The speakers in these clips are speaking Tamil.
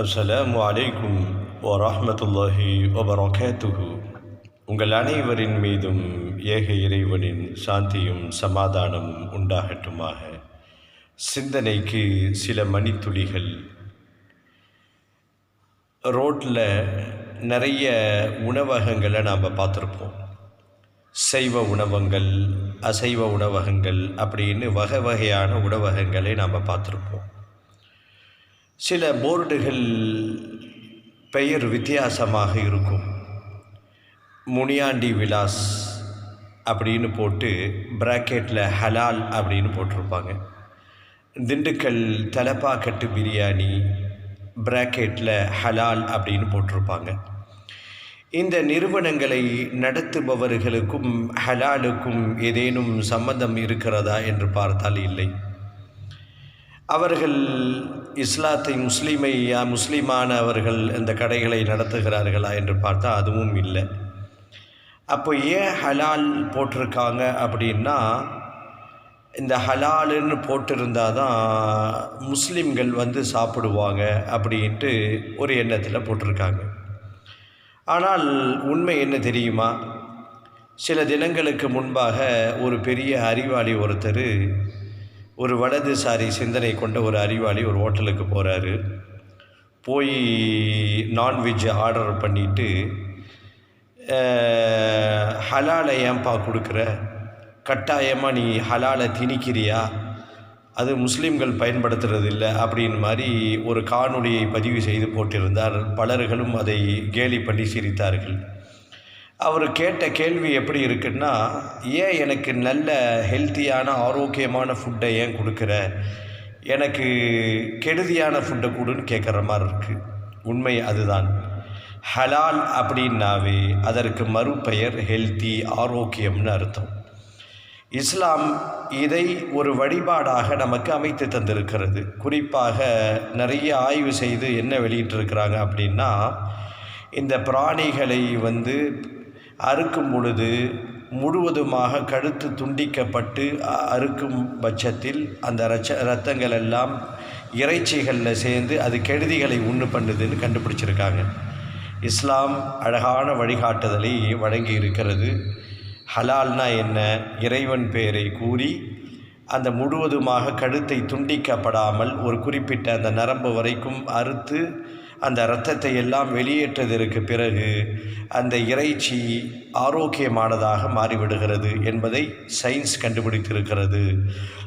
அஸ்ஸலாமு அலைக்கும் வரஹ்மத்துல்லாஹி வபரகாத்துஹு. உங்கள் அனைவரின் மீதும் ஏக இறைவனின் சாந்தியும் சமாதானமும் உண்டாகட்டுமாக. சிந்தனைக்கு சில மணித்துளிகள். ரோட்டில் நிறைய உணவகங்களை நாம் பார்த்துருப்போம். சைவ உணவகங்கள் அசைவ உணவகங்கள் அப்படின்னு வகை வகையான உணவகங்களை நாம் பார்த்துருப்போம். சில போர்டுகள் பெயர் வித்தியாசமாக இருக்கும். முனியாண்டி விலாஸ் அப்படின்னு போட்டு ப்ராக்கெட்டில் ஹலால் அப்படின்னு போட்டிருப்பாங்க. திண்டுக்கல் தலப்பாக்கட்டு பிரியாணி ப்ராக்கெட்டில் ஹலால் அப்படின்னு போட்டிருப்பாங்க. இந்த நிறுவனங்களை நடத்துபவர்களுக்கும் ஹலாலுக்கும் ஏதேனும் சம்பந்தம் இருக்கிறதா என்று பார்த்தால் இல்லை. அவர்கள் இஸ்லாத்தை முஸ்லீமை முஸ்லீமான அவர்கள் இந்த கடைகளை நடத்துகிறார்களா என்று பார்த்தா அதுவும் இல்லை. அப்போ ஏன் ஹலால் போட்டிருக்காங்க அப்படின்னா இந்த ஹலாலுன்னு போட்டிருந்தால் தான் முஸ்லீம்கள் வந்து சாப்பிடுவாங்க அப்படின்ட்டு ஒரு எண்ணத்தில் போட்டிருக்காங்க. ஆனால் உண்மை என்ன தெரியுமா? சில தினங்களுக்கு முன்பாக ஒரு பெரிய அறிவாளி ஒருத்தர் ஒரு வலதுசாரி சிந்தனை கொண்ட ஒரு அறிவாளி ஒரு ஹோட்டலுக்கு போகிறாரு போய் நான்வெஜ் ஆர்டர் பண்ணிவிட்டு ஹலாலை ஏன்பா கொடுக்குற? கட்டாயமாக நீ ஹலாலை திணிக்கிறியா? அது முஸ்லீம்கள் பயன்படுத்துறது இல்லை அப்படின்னு மாதிரி ஒரு காணொளியை பதிவு செய்து போட்டிருந்தார். பலர்களும் அதை கேலி பண்ணி சிரித்தார்கள். அவர் கேட்ட கேள்வி எப்படி இருக்குன்னா ஏன் எனக்கு நல்ல ஹெல்த்தியான ஆரோக்கியமான ஃபுட்டை ஏன் கொடுக்குற? எனக்கு கெடுதியான ஃபுட்டை கொடுன்னு கேட்குற மாதிரி இருக்குது உண்மை அதுதான். ஹலால் அப்படின்னாவே அதற்கு மறுபெயர் ஹெல்த்தி ஆரோக்கியம்னு அர்த்தம். இஸ்லாம் இதை ஒரு வழிபாடாக நமக்கு அமைத்து தந்திருக்கிறது. குறிப்பாக நிறைய ஆய்வு செய்து என்ன வெளியிட்டிருக்கிறாங்க அப்படின்னா இந்த பிராணிகளை வந்து அறுக்கும் பொழுது முழுவதுமாக கழுத்து துண்டிக்கப்பட்டு அறுக்கும் பட்சத்தில் அந்த ரச்ச ரத்தங்கள் எல்லாம் இறைச்சிகளில் சேர்ந்து அது கெடுதிகளை உண்டு பண்ணுதுன்னு கண்டுபிடிச்சிருக்காங்க. இஸ்லாம் அழகான வழிகாட்டுதலை வழங்கி இருக்கிறது. ஹலால்னா என்ன? இறைவன் பெயரை கூறி அந்த முழுவதுமாக கழுத்தை துண்டிக்கப்படாமல் ஒரு குறிப்பிட்ட அந்த நரம்பு வரைக்கும் அறுத்து அந்த இரத்தத்தை எல்லாம் வெளியேற்றதற்கு பிறகு அந்த இறைச்சி ஆரோக்கியமானதாக மாறிவிடுகிறது என்பதை சயின்ஸ் கண்டுபிடித்திருக்கிறது.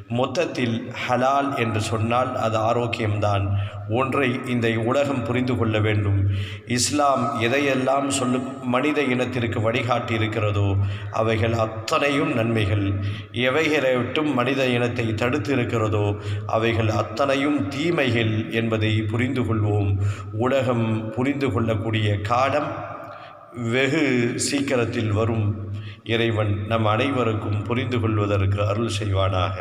மொத்தத்தில் ஹலால் என்று சொன்னால் அது ஆரோக்கியம்தான். ஒன்றை இந்த உலகம் புரிந்து கொள்ள வேண்டும். இஸ்லாம் எதையெல்லாம் சொல்லும் மனித இனத்திற்கு வழிகாட்டி இருக்கிறதோ அவைகள் அத்தனையும் நன்மைகள். எவைகளை விட்டும் மனித இனத்தை தடுத்து இருக்கிறதோ அவைகள் அத்தனையும் தீமைகள் என்பதை புரிந்து கொள்வோம். உலகம் புரிந்து கொள்ளக்கூடிய காலம் வெகு சீக்கிரத்தில் வரும். இறைவன் நம் அனைவருக்கும் புரிந்து கொள்வதற்கு அருள் செய்வானாக.